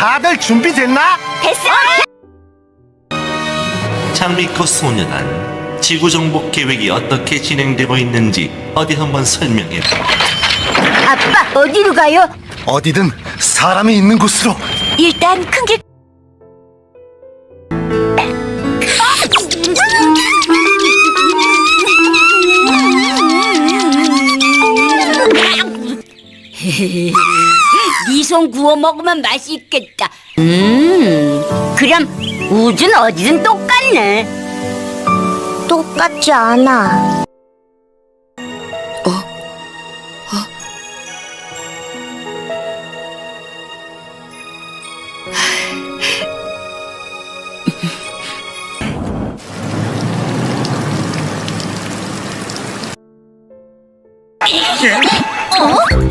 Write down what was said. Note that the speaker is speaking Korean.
다들 준비됐나? 됐어! 장미꽃 소년한 지구 정복 계획이 어떻게 진행되고 있는지 어디 한번 설명해 봐. 아빠, 어디로 가요? 어디든 사람이 있는 곳으로. 일단 큰 길. 네손 구워 먹으면 맛있겠다. 음, 그럼 우주는 어디든 똑같네. 똑같지 않아. 어?